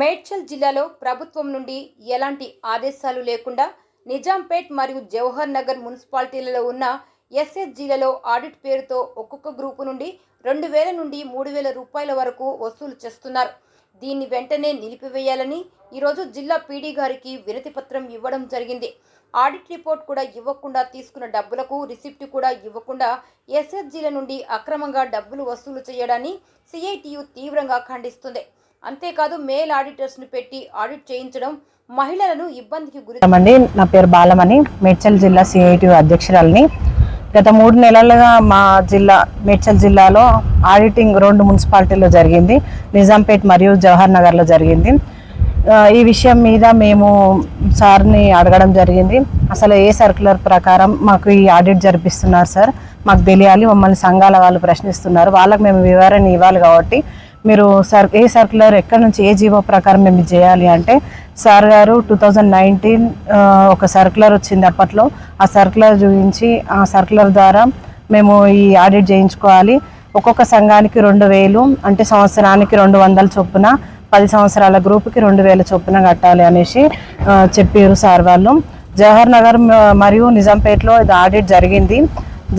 మేడ్చల్ జిల్లాలో ప్రభుత్వం నుండి ఎలాంటి ఆదేశాలు లేకుండా నిజాంపేట్ మరియు జవహర్ నగర్ మున్సిపాలిటీలలో ఉన్న ఎస్ఎస్జీలలో ఆడిట్ పేరుతో ఒక్కొక్క గ్రూపు నుండి రెండు వేల నుండి మూడు వేల రూపాయల వరకు వసూలు చేస్తున్నారు. దీన్ని వెంటనే నిలిపివేయాలని ఈరోజు జిల్లా పీడీ గారికి వినతి పత్రం ఇవ్వడం జరిగింది. ఆడిట్ రిపోర్ట్ కూడా ఇవ్వకుండా తీసుకున్న డబ్బులకు రిసిప్ట్ కూడా ఇవ్వకుండా ఎస్ఎస్జీల నుండి అక్రమంగా డబ్బులు వసూలు చేయడాన్ని సిఐటియు తీవ్రంగా ఖండిస్తుంది. అంతేకాదు మేల్ ఆడిటర్స్ను పెట్టి ఆడిట్ చేయించడం మహిళలను ఇబ్బందికి గురి నా పేరు బాలమణి. మేడ్చల్ జిల్లా సిఐటి అధ్యక్షురాలని. గత మూడు నెలలుగా మా జిల్లా మేడ్చల్ జిల్లాలో ఆడిటింగ్ రెండు మున్సిపాలిటీలో జరిగింది. నిజాంపేట్ మరియు జవహర్ నగర్లో జరిగింది. ఈ విషయం మీద మేము సార్ని అడగడం జరిగింది. అసలు ఏ సర్క్యులర్ ప్రకారం మాకు ఈ ఆడిట్ జరిపిస్తున్నారు సార్? మాకు తెలియాలి మమ్మల్ని సంఘాల వాళ్ళు ప్రశ్నిస్తున్నారు. వాళ్ళకి మేము వివరణ ఇవ్వాలి కాబట్టి మీరు సర్ ఏ సర్క్యులర్ ఎక్కడి నుంచి ఏ జీవో ప్రకారం మేము చేయాలి అంటే సార్ గారు టూ థౌజండ్ నైన్టీన్ ఒక సర్క్యులర్ వచ్చింది అప్పట్లో. ఆ సర్క్యులర్ చూపించి ఆ సర్క్యులర్ ద్వారా మేము ఈ ఆడిట్ చేయించుకోవాలి. ఒక్కొక్క సంఘానికి రెండు వేలు అంటే సంవత్సరానికి రెండు వందల చొప్పున పది సంవత్సరాల గ్రూప్కి రెండు వేల చొప్పున కట్టాలి అనేసి చెప్పారు సార్ వాళ్ళు. జవహర్ నగర్ మరియు నిజాంపేటలో ఇది ఆడిట్ జరిగింది.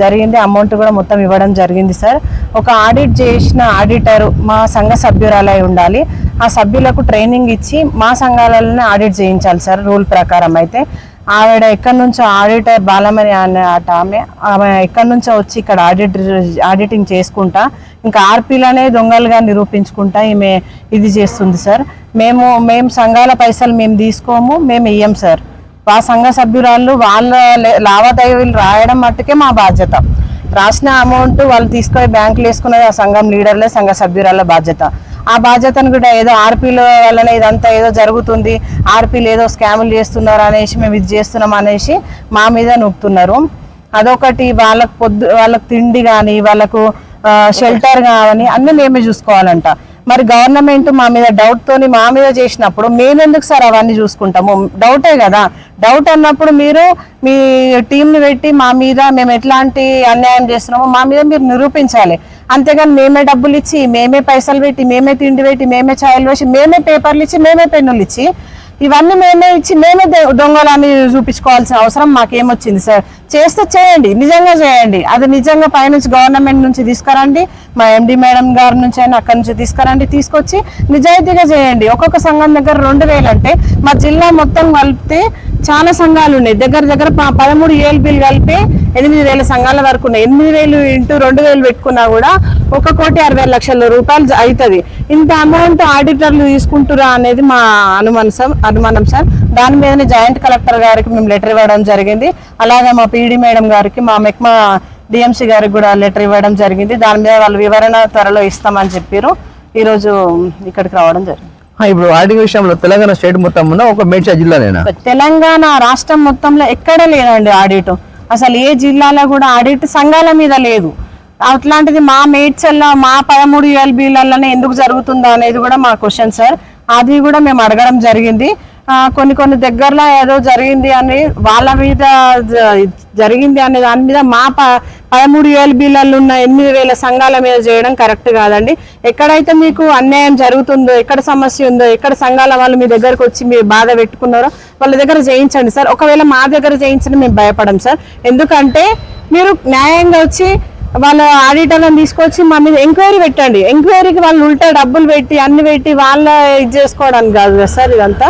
జరిగింది. అమౌంట్ కూడా మొత్తం ఇవ్వడం జరిగింది సార్. ఒక ఆడిట్ చేసిన ఆడిటర్ మా సంఘ సభ్యురాలై ఉండాలి. ఆ సభ్యులకు ట్రైనింగ్ ఇచ్చి మా సంఘాలలోనే ఆడిట్ చేయించాలి సార్ రూల్ ప్రకారం అయితే. ఆవిడ ఎక్కడి నుంచో ఆడిటర్ బాలమణి అనే అట ఆమె ఆమె ఎక్కడి నుంచో వచ్చి ఇక్కడ ఆడిట్ ఆడిటింగ్ చేసుకుంటా ఇంకా ఆర్పీలనే దొంగలుగా నిరూపించుకుంటా ఈమె ఇది చేస్తుంది సార్. మేము మేము సంఘాల పైసలు మేము తీసుకోము మేము ఇయ్యం సార్. ఆ సంఘ సభ్యురాళ్ళు వాళ్ళ లావాదేవీలు రాయడం మట్టుకే మా బాధ్యత. రాసిన అమౌంట్ వాళ్ళు తీసుకొని బ్యాంకులు వేసుకునేది ఆ సంఘం లీడర్లే సంఘ సభ్యురాళ్ళ బాధ్యత. ఆ బాధ్యతను కూడా ఏదో ఆర్పీల వల్లనే ఇదంతా ఏదో జరుగుతుంది ఆర్పీలు ఏదో స్కాములు చేస్తున్నారు అనేసి మేము ఇది చేస్తున్నాం అనేసి మా మీద నొక్కుతున్నారు. అదొకటి వాళ్ళకు పొద్దు వాళ్ళకు తిండి కానీ వాళ్ళకు షెల్టర్ కానీ అన్నీ మేమే చూసుకోవాలంట. మరి గవర్నమెంట్ మా మీద డౌట్ తోని మా మీద చేసినప్పుడు మేమెందుకు సార్ అవన్నీ చూసుకుంటాము? డౌటే కదా. డౌట్ అన్నప్పుడు మీరు మీ టీంని పెట్టి మా మీద మేము ఎట్లాంటి అన్యాయం చేస్తున్నామో మా మీద మీరు నిరూపించాలి. అంతేగాని మేమే డబ్బులు ఇచ్చి మేమే పైసలు పెట్టి మేమే తిండి పెట్టి మేమే ఛాయలు వేసి మేమే పేపర్లు ఇచ్చి మేమే పెన్నులు ఇచ్చి ఇవన్నీ మేమే ఇచ్చి మేమే దొంగలని చూపించుకోవాల్సిన అవసరం మాకేమొచ్చింది సార్? చేస్తే చేయండి నిజంగా చేయండి. అది నిజంగా పైనుంచి గవర్నమెంట్ నుంచి తీసుకురండి మా ఎండి మేడం గారి నుంచి అయినా అక్కడి నుంచి తీసుకురండి తీసుకొచ్చి నిజాయితీగా చేయండి. ఒక్కొక్క సంఘం దగ్గర రెండు అంటే మా జిల్లా మొత్తం కలిపితే చాలా సంఘాలు ఉన్నాయి. దగ్గర దగ్గర పదమూడు ఏళ్ళు బిల్లు కలిపి ఎనిమిది వేల సంఘాల వరకు ఉన్నాయి. ఎనిమిది వేలు ఇంటూ రెండు వేలు పెట్టుకున్నా కూడా ఒక కోటి అరవై లక్షల రూపాయలు అవుతుంది. ఇంత అమౌంట్ ఆడిటర్లు తీసుకుంటురా అనేది మా అనుమానం సార్ అనుమానం సార్. దాని మీదనే జాయింట్ కలెక్టర్ గారికి మేము లెటర్ ఇవ్వడం జరిగింది. అలాగే మా పీడీ మేడం గారికి మా మెక్మా డిఎంసీ గారికి కూడా లెటర్ ఇవ్వడం జరిగింది. దాని మీద వాళ్ళు వివరణ త్వరలో ఇస్తామని చెప్పారు ఈరోజు ఇక్కడికి రావడం జరిగింది. ఇప్పుడు ఆర్డింగ్ విషయంలో తెలంగాణ స్టేట్ మొత్తం ఉన్న ఒక మేడ్చల్ జిల్లానేనా? తెలంగాణ రాష్ట్రం మొత్తంలో ఎక్కడ లేదండి ఆడిట్. అసలు ఏ జిల్లాలో కూడా ఆడిట్ సంఘాల మీద లేదు. అట్లాంటిది మా మేడ్చల్లో మా పదమూడు యూఎల్బీలలోనే ఎందుకు జరుగుతుందో అనేది కూడా మా క్వశ్చన్ సార్ అది కూడా మేము అడగడం జరిగింది. కొన్ని కొన్ని దగ్గరలో ఏదో జరిగింది అని వాళ్ళ మీద జ- జరిగింది అనే దాని మీద మా పదమూడు వేల ఎల్బీలలో ఉన్న ఎనిమిది వేల సంఘాల మీద చేయడం కరెక్ట్ కాదండి. ఎక్కడైతే మీకు అన్యాయం జరుగుతుందో ఎక్కడ సమస్య ఉందో ఎక్కడ సంఘాల వాళ్ళు మీ దగ్గరకు వచ్చి మీరు బాధ పెట్టుకున్నారో వాళ్ళ దగ్గర చేయించండి సార్. ఒకవేళ మా దగ్గర చేయించడం మేము భయపడం సార్. ఎందుకంటే మీరు న్యాయంగా వచ్చి వాళ్ళ ఆడిటర్లను తీసుకొచ్చి మా మీద ఎంక్వైరీ పెట్టండి. ఎంక్వైరీకి వాళ్ళు ఉల్టా డబ్బులు పెట్టి అన్ని పెట్టి వాళ్ళ ఇది చేసుకోవడానికి కాదు కదా సార్ ఇదంతా.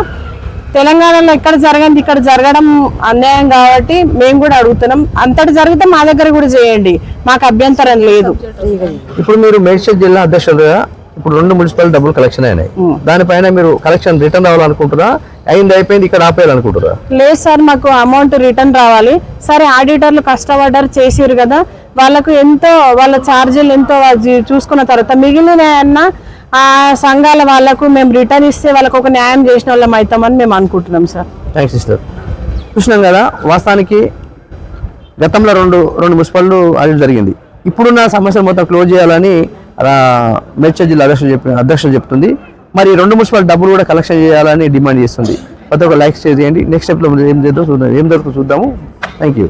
తెలంగాణలో ఎక్కడ జరగంది ఇక్కడ జరగడం అన్యాయం కాబట్టి మేము కూడా అడుగుతున్నాం. అంతటి జరిగితే మా దగ్గర కూడా చేయండి. మాకు అభ్యంతరం లేదు. ఇప్పుడు మీరు మేడ్చల్ జిల్లా అధ్యక్షులుగా ఇప్పుడు రెండు మున్సిపల్ డబ్బులు కలెక్షన్ అయినాయి. దానిపైన మీరు కలెక్షన్ రిటర్న్ రావాలనుకుంటారా? అయింది అయిపోయింది ఇక్కడ ఆపేయాలనుకుంటారా? లేదు సార్ మాకు అమౌంట్ రిటర్న్ రావాలి. సరే ఆడిటర్లు కష్టపడ్డారు చేసిరు కదా. వాళ్ళకు ఎంతో వాళ్ళ ఛార్జీలు ఎంతో చూసుకున్న తర్వాత మిగిలిన ఆ సంఘాల వాళ్ళకు మేము రిటర్న్ ఇస్తే వాళ్ళకు ఒక న్యాయం చేసిన వాళ్ళం అవుతామని మేము అనుకుంటున్నాం సార్. Thanks sister. చూసినాం కదా వాస్తవానికి గతంలో రెండు రెండు మున్సిపల్ ఆడిట్ జరిగింది. ఇప్పుడున్న సమస్యలు మొత్తం క్లోజ్ చేయాలని ఆ, మేడ్చల్ జిల్లా అధ్యక్షులు చెప్పి అధ్యక్షులు చెప్తుంది. మరి రెండు మున్సిపల్ డబ్బులు కూడా కలెక్షన్ చేయాలని డిమాండ్ చేస్తుంది. ప్రతి ఒక్క లైక్ చేయండి. నెక్స్ట్ స్టెప్లో ఏం చేద్దాం చూద్దాం ఏం దొరుకుతుందో చూద్దాము. Thank you